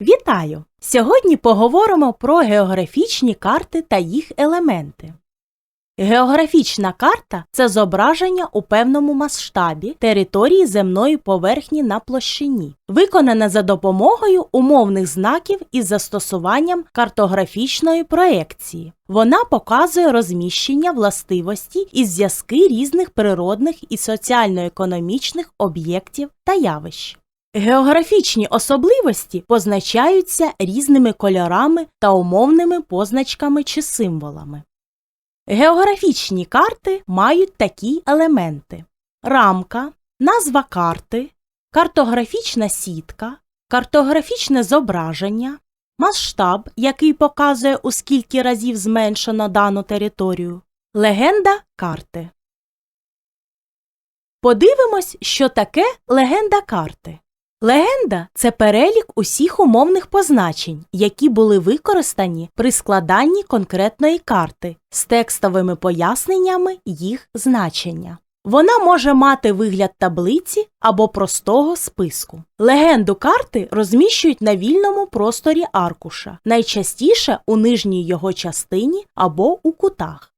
Вітаю! Сьогодні поговоримо про географічні карти та їх елементи. Географічна карта це зображення у певному масштабі території земної поверхні на площині, виконане за допомогою умовних знаків із застосуванням картографічної проекції. Вона показує розміщення властивості і зв'язки різних природних і соціально-економічних об'єктів та явищ. Географічні особливості позначаються різними кольорами та умовними позначками чи символами. Географічні карти мають такі елементи: рамка, назва карти, картографічна сітка, картографічне зображення, масштаб, який показує у скільки разів зменшено дану територію, легенда карти. Подивимось, що таке легенда карти. Легенда це перелік усіх умовних позначень, які були використані при складанні конкретної карти з текстовими поясненнями їх значення. Вона може мати вигляд таблиці або простого списку. Легенду карти розміщують на вільному просторі аркуша, найчастіше у нижній його частині або у кутах.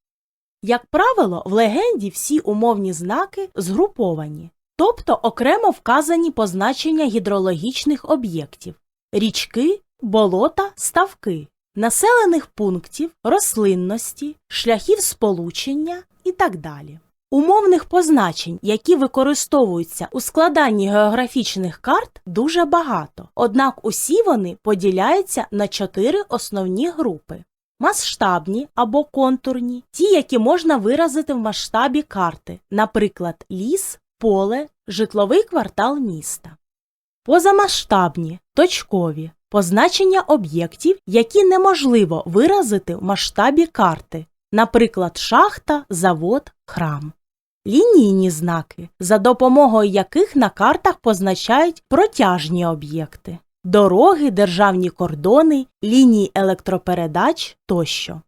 Як правило, в легенді всі умовні знаки згруповані, тобто окремо вказані позначення гідрологічних об'єктів річки, болота, ставки, населених пунктів, рослинності, шляхів сполучення і так далі. Умовних позначень, які використовуються у складанні географічних карт, дуже багато, однак усі вони поділяються на чотири основні групи. Масштабні або контурні, ті, які можна виразити в масштабі карти, наприклад, ліс, поле, житловий квартал міста. Позамасштабні, точкові, позначення об'єктів, які неможливо виразити в масштабі карти, наприклад, шахта, завод, храм. Лінійні знаки, за допомогою яких на картах позначають протяжні об'єкти дороги, державні кордони, лінії електропередач тощо.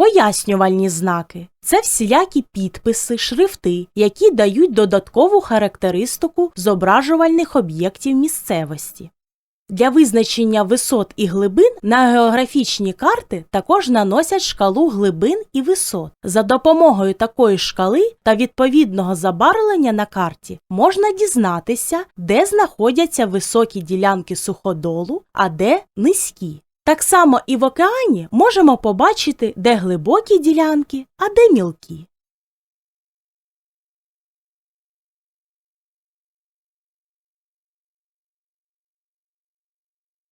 Пояснювальні знаки це всілякі підписи, шрифти, які дають додаткову характеристику зображувальних об'єктів місцевості. Для визначення висот і глибин на географічні карти також наносять шкалу глибин і висот. За допомогою такої шкали та відповідного забарвлення на карті можна дізнатися, де знаходяться високі ділянки суходолу, а де низькі. Так само і в океані можемо побачити, де глибокі ділянки, а де мілкі.